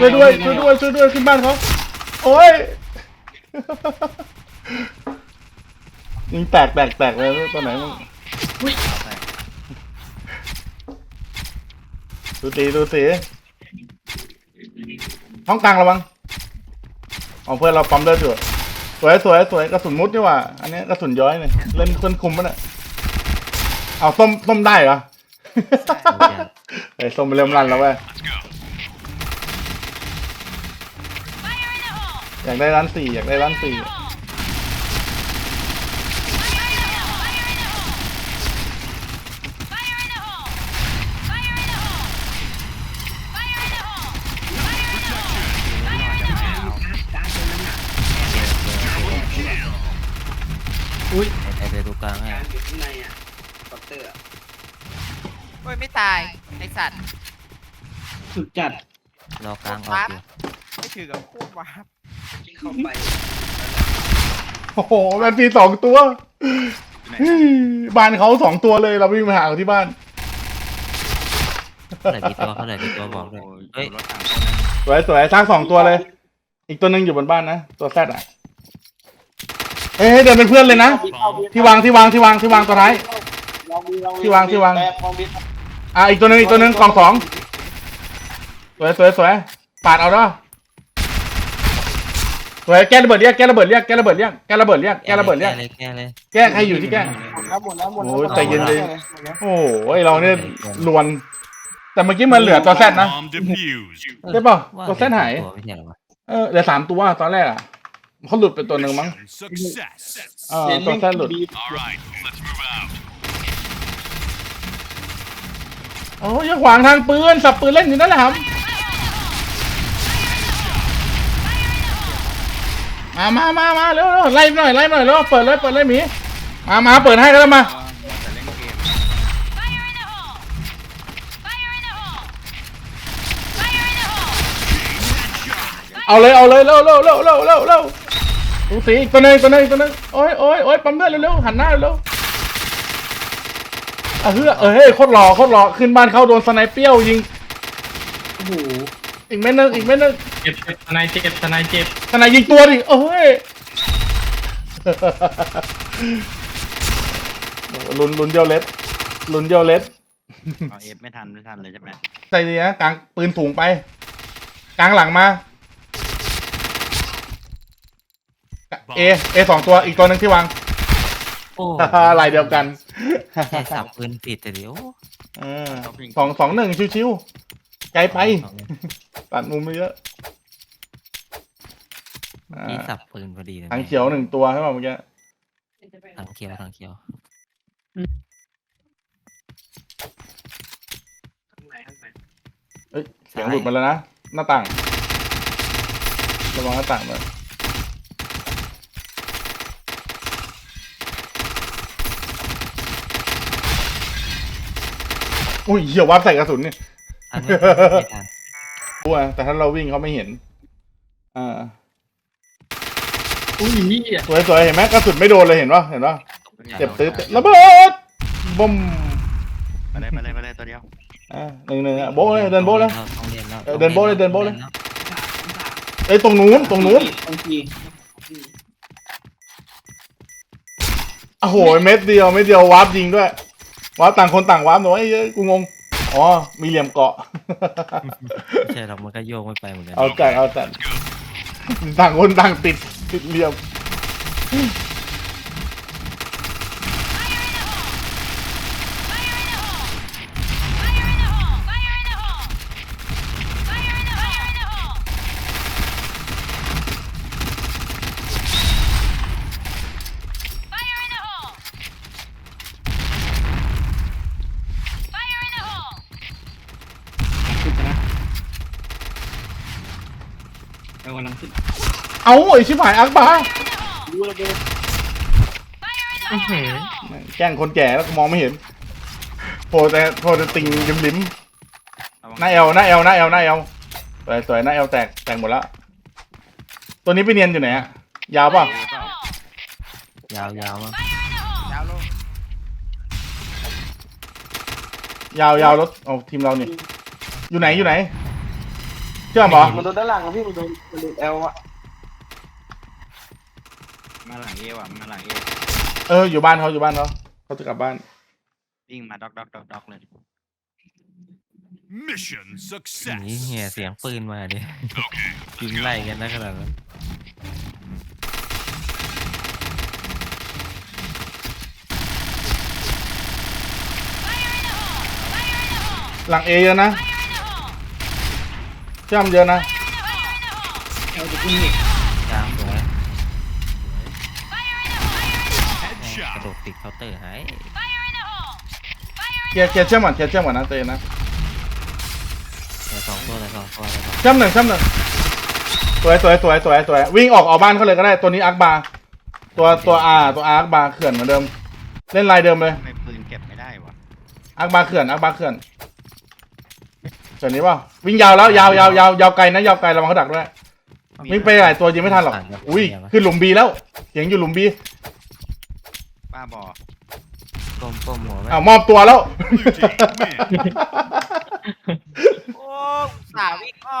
ช่วยด้วยช่วยด้วยช่วยด้วยขึ้นบ้านเขาโอ้ยยิงแตกแตกแตกเลยตัวไหนมึงดูตีดูสีห้องกลางระวังเอาเพื่อนเราปั๊มเลือดอยู่สวยสวยสวยกระสุนมุดนี่หว่าอันนี้กระสุนย้อยเนี่ยเล่นเพื่อนคุมมันอะเอาส้มส้มได้เหรอไอ้ส้มเริ่มรันแล้วเว้ย อยากได้ร้านสี่อยากได้ร้านสี่อุ้ยไอ้เดี๋ยวดูกลางให้การอยู่ข้างในอะคอปเตอร์อะโอ้ยไม่ตายไอสัตว์สุดจัดรอกลางออกอยู่ไม่ถือกับโคตรวาบที่ เข้าไปโอ้โหแมนปีสองตัวเฮ้ยบ้านเขาสองตัวเลยเราวิ่งมาหาเขาที่บ้าน เท่าไหร่กี่ตัวเท่าไหร่กี่ตัวบอกด้วย เฮ้ยสวยสวยสร้างสองตัวเลย อีกตัวหนึ่งอยู่บนบ้านนะ ตัวแซดอะเฮ้ยเดินเป็นเพื่อนเลยนะ ที่วางที่วางที่วางที่วางตัวท้ายที่วางที่วางอะอีกตัวหนึ่งอีกตัวหนึ่งกล่องสองสวยสวยสวยปาดเอาเนาะส วยแก้ระเบิดเรียกแก้ระเบิดเรียกแก้ระเบิดเรียกแก้ระเบิดเรียกแก้ระเบิดเรียกแก้เลยแก้เลย แก้ใครอยู่ที่แก้ หมดแล้วหมดแล้วหมดโอ้ยแล้วใจเย็นเลยโอ้ยเราเนี่ยลวน แต่เมื่อกี้มันเหลือตัวแซดนะ Bomb defused. ใช่ป่ะว่าตัวแซดหายตัวไม่ใช่เหรอวะเออเหลือสามตัวตอนแรกอะเขาหลุดไปตัวหนึ่งมั้ง Success. เออตัวแซดหลุด All right, let's move out. โอ้ยอย่าขวางทางปืนสับปืนเล่นอยู่นั่นแหละครับ มามามามาเร็วเร็วไล่หน่อยไล่หน่อยเร็วเปิดเลยเปิดเลยหมีมามาเปิดให้แล้วมาเอาเลยเอาเลยเร็วเร็วเร็วเร็วเร็วเร็วดูสีอีกตัวหนึงอีกตัวหนึงอีกตัวหนึงโอ้ยโอ้ยโอ้ยปั๊มเลือดเร็วๆหันหน้าเร็วอะเฮ้ยเออเฮ้ยโคตรหล่อโคตรหล่อขึ้นบ้านเขาโดนสไนเปรี้ยวยิงโอ้โหอีกเม็ดนึงอีกเม็ดนึง เจ็บเจ็บทนายเจ็บทนายเจ็บสไนยิงตัวดิเอ้ยลุนลุนเดียวเล็ดลุนเดียวเล็ดเอาเอฟไม่ทันไม่ทันเลยใช่ไหมใจดีนะกลางปืนสูงไป กลางหลังมา เอเอสองตัวอีกตัวหนึ่งที่วางโอ้ลายเดียวกันแค่สับปืนผิดแต่เดี๋ยวสองสองหนึ่งชิวๆไกลไปตัดมุมไปเยอะ อ่านี่สับปืนพอดีเลยทางเขียวหนึ่งตัวใช่ป่ะเมื่อกี้ทางเขียวทางเขียวข้างในข้างในเอ้ยเสียงหลุดมาแล้วนะ หน้าต่างระวังหน้าต่างด้วยอุ้ยเหี้ยวับใส่กระสุนเนี่ยทันไหมไม่ทันรู้อะแต่ถ้าเราวิ่งเขาไม่เห็น อ่า อุ้ยนี่อะสวยสวยเห็นไหมกระสุนไม่โดนเลยเห็นป่ะเห็นป่ะเจ็บตื้อระเบิดบุ้มไปเลยไปเลยไปเลยตัวเดียวอ่าหนึ่งหนึ่งอะโบ๊ะเลยเดินโบ๊ะเลยต้องเรียนแล้วเออเดินโบ๊ะเลยเดินโบ๊ะเลยต้องรีแวเอ้ยตรงนู้นตรงนู้นบางทีโอ้โหเม็ดเดียวเม็ดเดียววาร์ปยิงด้วยวาร์ปต่างคนต่างวาร์ปหนูไอ้เอ้ยกูงงอ๋อมีเหลี่ยมเกาะไม่ใช่เรามันก็โยกไม่ไปเหมือนกันเอาจัดเอาจัดต่างคนต่างติด ติดเหลี่ยมขึ้นนะเรากำลังขึ้น เอาไอ้ชิบหายอักบาดูระเบิดอื้อหือแกล้งคนแก่แล้วก็มองไม่เห็นโผล่แต่โผล่แต่ติ่งริมริมหน้าเอลหน้าเอลหน้าเอลหน้าเอลสวยสวยหน้าเอลแตกแตกหมดแล้วตัวนี้ไปเนียนอยู่ไหนอะยาวป่ะยาวยาวๆมั้งยาวลงยาวยาวรถเอาทีมเรานี่อยู่ไหนอยู่ไหนเชื่อมเหรอมันโดนด้านหลังอะพี่มันโดนมันโดนเอลอะ มาหลังเอว่ะมาหลังเอเอออยู่บ้านเขาอยู่บ้านเขาเขาจะกลับบ้าน วิ่งมาด็อกด็อกด็อกด็อกเลย Mission นี่ success. เหี้ยเสียงปืนมาดิ Okay. ยิงไล่กันนะขนาดนั้นหลังเอเยอะนะเชื่อมเยอะนะ เอาจะยิงอีก ยาวสวย Headshot. กระโดดติดเคาน์เตอร์หายเคลียร์เคลียร์เชื่อมก่อนเคลียร์เชื่อมก่อนนะเตยนะเหลือสองตัวเหลือสองตัวเหลือสองเชื่อมหนึ่งเชื่อมหนึ่งสวยสวยสวยสวยสวยวิ่งออกออกบ้านเขาเลยก็ได้ตัวนี้อาร์คบาร์ตัวตัวอาตัวอาร์คบาร์เขื่อนเหมือนเดิม เล่นลายเดิมเลยทำไมปืนเก็บไม่ได้วะอาร์คบาร์เขื่อนอาร์คบาร์เขื่อนเขื่อนนี้เปล่าวิ่งยาวแล้วยาวยาวยาวยาวไกลนะยาวไกลระวังเขาดักด้วยวิ่งไปหลายตัวยิงไม่ทันหรอก อุ้ยขึ้นหลุมบีแล้วเสียงอยู่หลุมบี ป้าบอก้มก้มหัวไว้อ้าวมอบตัวแล้ว Blue team win. โอ้อุตสาห์วิ่งอ้อม